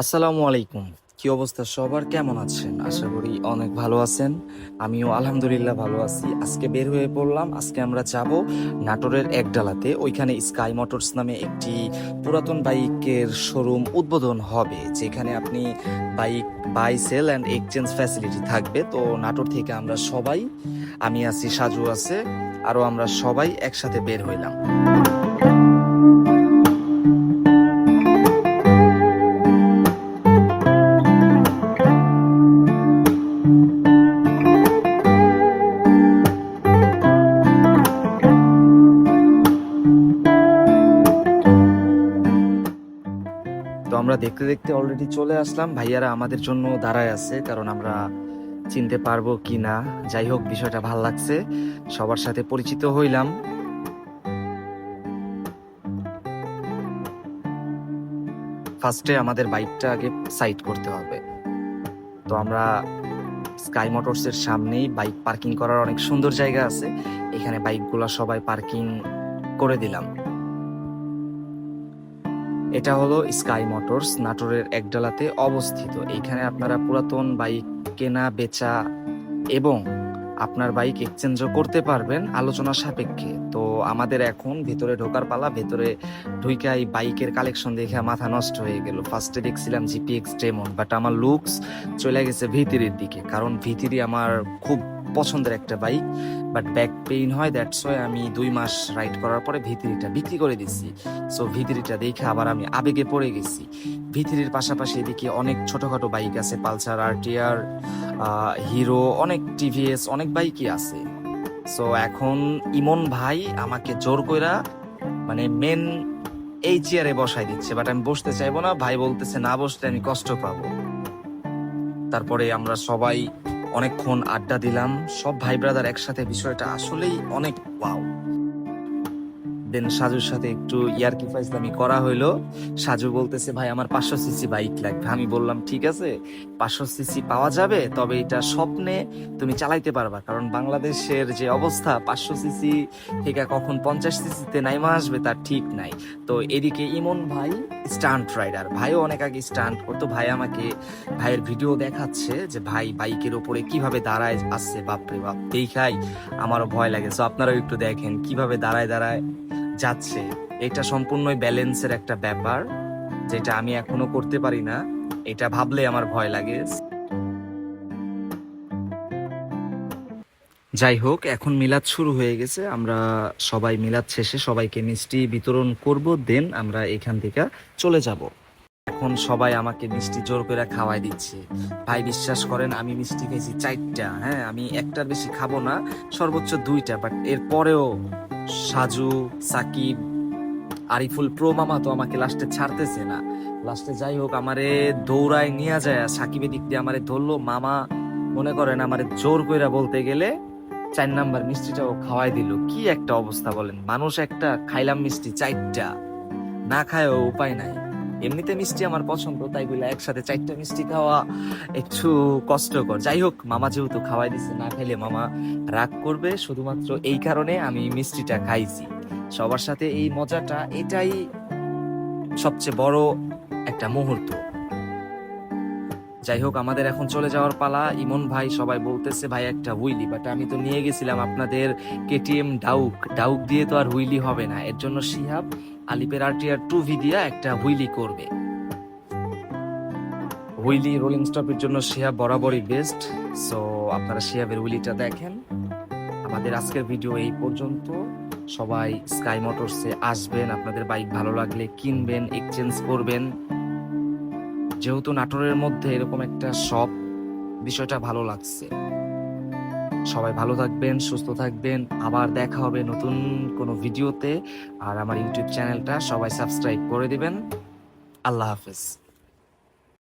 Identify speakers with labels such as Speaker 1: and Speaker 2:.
Speaker 1: আসসালামু আলাইকুম। কি অবস্থা? সবার কেমন আছেন? আশা করি অনেক ভালো আছেন। আমিও আলহামদুলিল্লাহ ভালো আছি। আজকে বের হয়ে পড়লাম। আজকে আমরা যাব নাটোরের একডালাতে। ওইখানে স্কাই মোটরস নামে একটি পুরাতন বাইকের শোরুম উদ্বোধন হবে, যেখানে আপনি bike buy, sell and exchange facility থাকবে। তো নাটোর থেকে আমরা সবাই, আমি আছি, সাজু আছে, আরও আমরা সবাই একসাথে বের হইলাম। আমরা দেখতে দেখতে অলরেডি চলে আসলাম। ভাইয়ারা আমাদের জন্য দাঁড়ায় আছে, কারণ আমরা চিনতে পারব কি না। যাই হোক, বিষয়টা ভালো লাগছে। সবার সাথে পরিচিত হইলাম। ফার্স্টে আমাদের বাইকটা আগে সাইড করতে হবে। তো আমরা স্কাই মোটরস এর সামনেই বাইক পার্কিং করার অনেক সুন্দর জায়গা আছে। এখানে বাইকগুলো সবাই পার্কিং করে দিলাম। এটা হলো স্কাই মোটরস নাটোরের একডালাতে অবস্থিত। এইখানে আপনারা পুরাতন বাইক কেনা, বেচা এবং আপনার বাইক এক্সচেঞ্জও করতে পারবেন আলোচনা সাপেক্ষে। তো আমাদের এখন ভেতরে ঢোকার পালা, ভেতরে ঢুইকাই বাইকের কালেকশন দেখে মাথা নষ্ট হয়ে গেল। ফার্স্টে দেখছিলাম জিপিএক্স ডেমন বাট আমার লুকস চলে গেছে ভিতিরির দিকে, কারণ ভিতিরি আমার খুব পছন্দের একটা বাইক বাট ব্যাক পেইন হয় দ্যাটস ওয়াই আমি দুই মাস রাইড করার পরে ভিতরিটা বিক্রি করে দিছি। সো ভিতরিটা দেখে আবার আমি আবেগে পড়ে গেছি। ভিতরির পাশাপাশি এদিকে অনেক ছোটখাটো বাইক আছে, পালসার আরটিআর হিরো অনেক টিভিএস অনেক বাইকই আছে। সো এখন ইমন ভাই আমাকে জোর কইরা মানে মেন এই চেয়ারে বসাই দিচ্ছে বাট আমি বসতে চাইব না, ভাই বলতেছে, না বসলে আমি কষ্ট পাবো। তারপরে আমরা সবাই অনেকক্ষণ আড্ডা দিলাম। সব ভাই ব্রাদার একসাথে বিষয়টা আসলেই অনেক ওয়াও দেন সাজুর সাথে একটু ইয়ারকি ফাইজলামি করা হইল। সাজু বলতেছে, ভাই, আমার পাঁচশো সিসি বাইক লাগবে। আমি বললাম, ঠিক আছে, পাঁচশো সিসি পাওয়া যাবে, তবে এটা স্বপ্নে তুমি চালাইতে পারবা। কারণ বাংলাদেশের যে অবস্থা, পাঁচশো সিসি থেকে কখন পঞ্চাশ সিসিতে নাইমা আসবে তার ঠিক নাই। তো এদিকে ইমন ভাই স্টান্ট রাইডার ভাইও অনেক আগে স্টান্ট করতো। ভাই আমাকে, ভাইয়ের ভিডিও দেখাচ্ছে যে, ভাই বাইকের ওপরে কীভাবে দাঁড়ায় আসছে? বাপরে বাপ, দেখাই। আমারও ভয় লাগে। সো আপনারাও একটু দেখেন, কীভাবে দাঁড়ায় দাঁড়ায় যাচ্ছে। এটা সম্পূর্ণই ব্যালেন্সের একটা ব্যাপার, যেটা আমি এখনও করতে পারি না। এটা ভাবলে আমার ভয় লাগে। যাই হোক, এখন মিলাদ শুরু হয়ে গেছে। আমরা সবাই মিলাদ শেষে সবাইকে মিষ্টি বিতরণ করব, দেন আমরা এখান থেকে চলে যাব। এখন সবাই আমাকে মিষ্টি জোর করে খাওয়াই দিচ্ছে। ভাই, বিশ্বাস করেন, আমি মিষ্টি খেয়েছি চারটা হ্যাঁ? আমি একটার বেশি খাব না, সর্বোচ্চ দুইটা বাট এর পরেও সাজু, সাকিব, আরিফুল, প্রো মামা তো আমাকে লাস্টে ছাড়তেছে না। লাস্টে যাই হোক, আমারে দৌড়ায় নিয়ে যায় সাকিবের দিক দিয়ে আমারে ধরলো। মামা মনে করেন আমারে জোর কইরা বলতে গেলে চার নাম্বার মিষ্টিটাও খাওয়াই দিল। কি একটা অবস্থা বলেন? মানুষ একটা, খাইলাম মিষ্টি চারটা। না খায়ও উপায় নাই। এমনিতে মিষ্টি আমার পছন্দ, তাই বলে একসাথে চারটা মিষ্টি খাওয়া একটু কষ্টকর। যাই হোক, মামা যেহেতু খাওয়াই দিচ্ছে না খাইলে মামা রাগ করবে। শুধুমাত্র এই কারণে আমি মিষ্টিটা খাইছি। সবার সাথে এই মজাটা, এটাই সবচেয়ে বড় একটা মুহূর্ত। যাই হোক আমাদের এখন চলে যাওয়ার পালা। ইমন ভাই সবাই বলতেছে, ভাই, একটা হুইলি বাট আমি তো নিয়ে গেছিলাম আপনাদের কেটিএম ডাউক। ডাউক দিয়ে তো আর হুইলি হবে না। এর জন্য শিহাব আলিপের আরটিআর টু ভি দিয়া একটা হুইলি করবে। হুইলি রোলিং স্টপের জন্য শিহাব বরাবরই বেস্ট সো আপনারা শিহাবের হুইলিটা দেখেন। আমাদের আজকের ভিডিও এই পর্যন্ত। সবাই স্কাই মোটরসে আসবেন। আপনাদের বাইক ভালো লাগলে কিনবেন এক্সচেঞ্জ করবেন। যেহেতু নাটোরের মধ্যে এরকম একটা সব বিষয়টা ভালো লাগছে। সবাই ভালো থাকবেন, সুস্থ থাকবেন। আবার দেখা হবে নতুন কোনো ভিডিওতে। আর আমার ইউটিউব চ্যানেলটা সবাই সাবস্ক্রাইব করে দিবেন। আল্লাহ হাফেজ।